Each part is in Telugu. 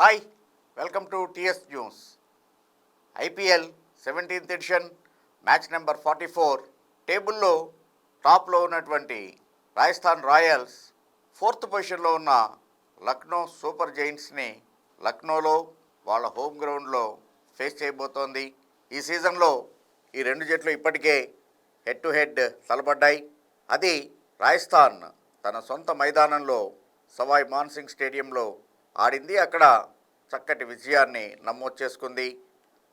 Hi welcome to TS news IPL seventeenth edition match number forty four టేబుల్లో టాప్లో ఉన్నటువంటి రాజస్థాన్ రాయల్స్ ఫోర్త్ పొజిషన్లో ఉన్న లక్నో సూపర్ జైంట్స్ని లక్నోలో వాళ్ళ హోమ్ గ్రౌండ్లో ఫేస్ చేయబోతోంది. ఈ సీజన్లో ఈ రెండు జట్లు ఇప్పటికే హెడ్ టు హెడ్ తలపడ్డాయి. అది రాజస్థాన్ తన సొంత మైదానంలో సవాయ్ మాన్సింగ్ స్టేడియంలో ఆడింది. అక్కడ చక్కటి విజయాన్ని నమోదు చేసుకుంది.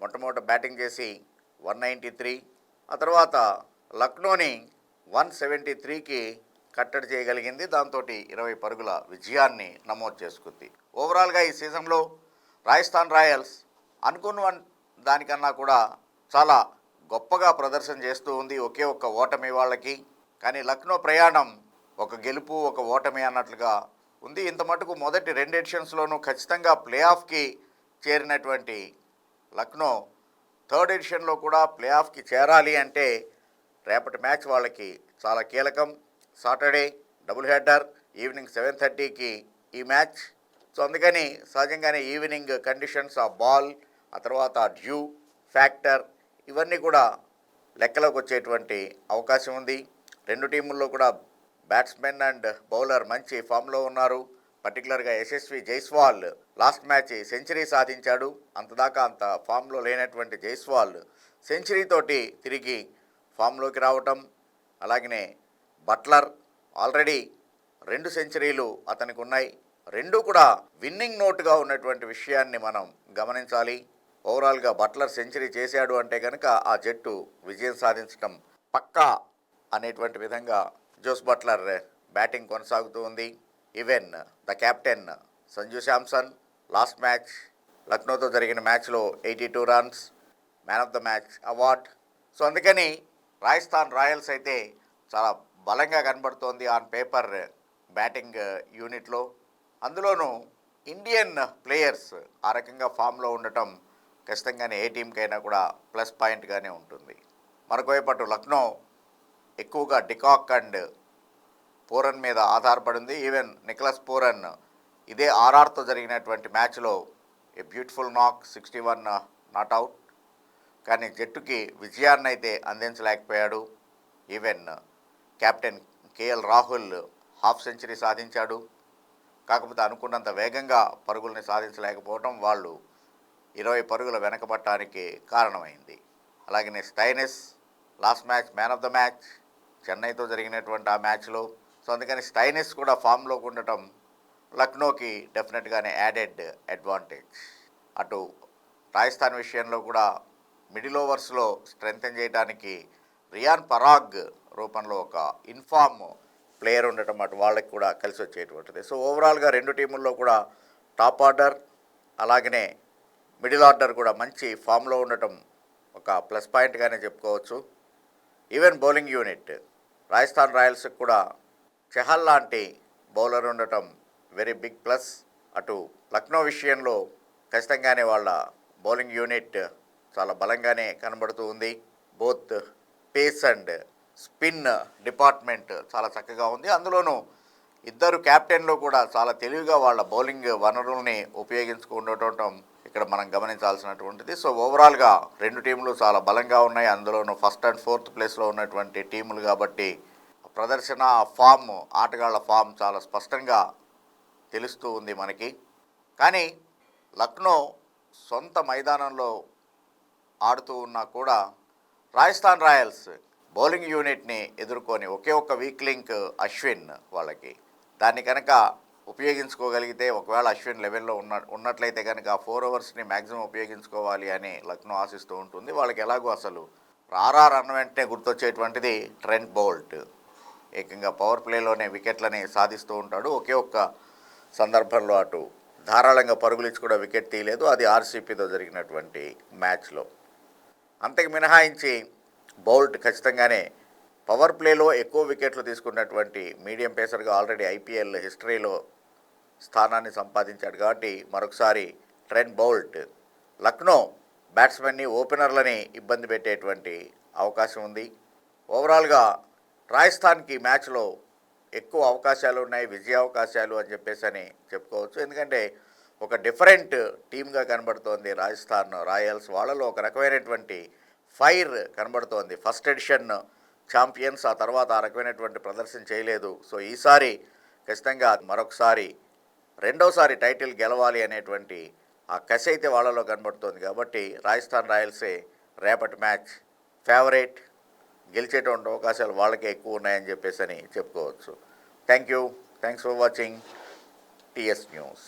మొట్టమొదట బ్యాటింగ్ చేసి వన్ నైంటీ త్రీ ఆ తర్వాత లక్నోని వన్ సెవెంటీ త్రీకి కట్టడి చేయగలిగింది. దాంతో ఇరవై పరుగుల విజయాన్ని నమోదు చేసుకుంది. ఓవరాల్గా ఈ సీజన్లో రాజస్థాన్ రాయల్స్ అనుకున్న వన్- దానికన్నా కూడా చాలా గొప్పగా ప్రదర్శన చేస్తూ ఉంది ఒకే ఒక్క ఓటమి వాళ్ళకి. కానీ లక్నో ప్రయాణం ఒక గెలుపు ఒక ఓటమి అన్నట్లుగా ఉంది. ఇంత మటుకు మొదటి రెండు ఎడిషన్స్లోనూ ఖచ్చితంగా ప్లే ఆఫ్కి చేరినటువంటి లక్నో థర్డ్ ఎడిషన్లో కూడా ప్లే ఆఫ్కి చేరాలి అంటే రేపటి మ్యాచ్ వాళ్ళకి చాలా కీలకం. Saturday double header evening seven థర్టీకి ఈ మ్యాచ్. సో అందుకని సహజంగానే ఈవినింగ్ కండిషన్స్ ఆ బాల్ ఆ తర్వాత డ్యూ ఫ్యాక్టర్ ఇవన్నీ కూడా లెక్కలోకి వచ్చేటువంటి అవకాశం ఉంది. రెండు టీముల్లో కూడా బ్యాట్స్మెన్ అండ్ బౌలర్ మంచి ఫామ్లో ఉన్నారు. పర్టికులర్గా Yashasvi Jaiswal last match century సాధించాడు. అంతదాకా అంత ఫామ్లో లేనటువంటి జైస్వాల్ సెంచరీతోటి తిరిగి ఫామ్లోకి రావటం. అలాగనే బట్లర్ ఆల్రెడీ రెండు సెంచరీలు అతనికి ఉన్నాయి రెండు కూడా విన్నింగ్ నోట్గా ఉన్నటువంటి విషయాన్ని మనం గమనించాలి. ఓవరాల్గా బట్లర్ సెంచరీ చేశాడు అంటే కనుక ఆ జట్టు విజయం సాధించడం పక్కా అనేటువంటి విధంగా జోస్ బట్లర్ బ్యాటింగ్ కొనసాగుతూ ఉంది. Even the captain Sanju Samson last match లక్నోతో జరిగిన మ్యాచ్లో eighty two runs man of the match award. So అందుకని రాజస్థాన్ రాయల్స్ అయితే చాలా బలంగా కనబడుతోంది ఆన్ పేపర్ బ్యాటింగ్ యూనిట్లో. అందులోనూ ఇండియన్ ప్లేయర్స్ ఆ రకంగా ఫామ్లో ఉండటం ఖచ్చితంగానే ఏ టీంకైనా కూడా ప్లస్ పాయింట్గానే ఉంటుంది. మరొకవైపు అటు లక్నో ఎక్కువగా డికాక్ అండ్ పూరన్ మీద ఆధారపడింది. ఈవెన్ నిక్లస్ పూరన్ ఇదే ఆర్ఆర్తో జరిగినటువంటి మ్యాచ్లో a beautiful knock sixty one uh, not out. కానీ జట్టుకి విజయాన్ని అయితే అందించలేకపోయాడు even uh, captain KL Rahul half century సాధించాడు. కాకపోతే అనుకున్నంత వేగంగా పరుగుల్ని సాధించలేకపోవడం వాళ్ళు ఇరవై పరుగుల వెనకబట్టడానికి కారణమైంది. అలాగనే Stoinis last match man of the match చెన్నైతో జరిగినటువంటి ఆ మ్యాచ్లో. సో అందుకని స్టైనిస్ కూడా ఫామ్లోకి ఉండటం లక్నోకి డెఫినెట్గానే యాడెడ్ అడ్వాంటేజ్. అటు రాజస్థాన్ విషయంలో కూడా మిడిల్ ఓవర్స్లో స్ట్రెంగ్తన్ చేయడానికి రియాన్ పరాగ్ రూపంలో ఒక ఇన్ఫామ్ ప్లేయర్ ఉండటం అటు వాళ్ళకి కూడా కలిసి వచ్చేటువంటిది. సో ఓవరాల్గా రెండు టీముల్లో కూడా టాప్ ఆర్డర్ అలాగనే మిడిల్ ఆర్డర్ కూడా మంచి ఫామ్లో ఉండటం ఒక ప్లస్ పాయింట్గానే చెప్పుకోవచ్చు. ఈవెన్ బౌలింగ్ యూనిట్ రాజస్థాన్ రాయల్స్కి కూడా చెహల్ లాంటి బౌలర్ ఉండటం వెరీ బిగ్ ప్లస్. అటు లక్నో విషయంలో ఖచ్చితంగానే వాళ్ళ బౌలింగ్ యూనిట్ చాలా బలంగానే కనబడుతూ ఉంది. Both pace and spin department చాలా చక్కగా ఉంది. అందులోనూ ఇద్దరు క్యాప్టెన్లు కూడా చాలా తెలివిగా వాళ్ళ బౌలింగ్ వనరుల్ని ఉపయోగించుకుంటుండటం ఇక్కడ మనం గమనించాల్సినటువంటిది. సో ఓవరాల్గా రెండు టీంలు చాలా బలంగా ఉన్నాయి. అందులోనూ ఫస్ట్ అండ్ ఫోర్త్ ప్లేస్లో ఉన్నటువంటి టీములు కాబట్టి ప్రదర్శన ఫామ్ ఆటగాళ్ళ ఫామ్ చాలా స్పష్టంగా తెలుస్తూ ఉంది మనకి. కానీ లక్నో సొంత మైదానంలో ఆడుతూ ఉన్నా కూడా రాజస్థాన్ రాయల్స్ బౌలింగ్ యూనిట్ని ఎదుర్కొని ఒకే ఒక్క వీక్ లింక్ అశ్విన్ వాళ్ళకి. దాన్ని కనుక ఉపయోగించుకోగలిగితే ఒకవేళ అశ్విన్ లెవెల్లో ఉన్న ఉన్నట్లయితే కనుక ఫోర్ అవర్స్ని మ్యాక్సిమం ఉపయోగించుకోవాలి అని లక్నో ఆశిస్తూ ఉంటుంది. వాళ్ళకి ఎలాగో అసలు ఆర్ఆర్ అన్న వెంటనే గుర్తొచ్చేటువంటిది ట్రెంట్ బౌల్ట్. ఏకంగా పవర్ ప్లేలోనే వికెట్లని సాధిస్తూ ఉంటాడు. ఒకే ఒక్క సందర్భంలో అటు ధారాళంగా పరుగులిచ్చి కూడా వికెట్ తీయలేదు. అది ఆర్సీపీతో జరిగినటువంటి మ్యాచ్లో. అంతకు మినహాయించి బౌల్ట్ ఖచ్చితంగానే పవర్ ప్లేలో ఎక్కువ వికెట్లు తీసుకున్నటువంటి మీడియం పేసర్గా ఆల్రెడీ ఐపీఎల్ హిస్టరీలో స్థానాన్ని సంపాదించాడు కాబట్టి మరొకసారి ట్రెన్ బౌల్ట్. లక్నో బ్యాట్స్మెన్ని ఓపెనర్లని ఇబ్బంది పెట్టేటువంటి అవకాశం ఉంది. ఓవరాల్గా రాజస్థాన్కి మ్యాచ్లో ఎక్కువ అవకాశాలు ఉన్నాయి విజయ అవకాశాలు అని చెప్పేసి అని చెప్పుకోవచ్చు. ఎందుకంటే ఒక డిఫరెంట్ టీమ్గా కనబడుతోంది రాజస్థాన్ రాయల్స్. వాళ్ళలో ఒక రకమైనటువంటి ఫైర్ కనబడుతోంది. ఫస్ట్ ఎడిషన్ ఛాంపియన్స్ ఆ తర్వాత ఆ రకమైనటువంటి ప్రదర్శన చేయలేదు. సో ఈసారి ఖచ్చితంగా మరొకసారి రెండోసారి టైటిల్ గెలవాలి అనేటువంటి ఆ కసి అయితే వాళ్ళలో కనబడుతోంది కాబట్టి రాజస్థాన్ రాయల్సే రేపటి మ్యాచ్ ఫేవరెట్. గెలిచేటువంటి అవకాశాలు వాళ్ళకే ఎక్కువ ఉన్నాయని చెప్పేసి అని చెప్పుకోవచ్చు thank you thanks for watching TS news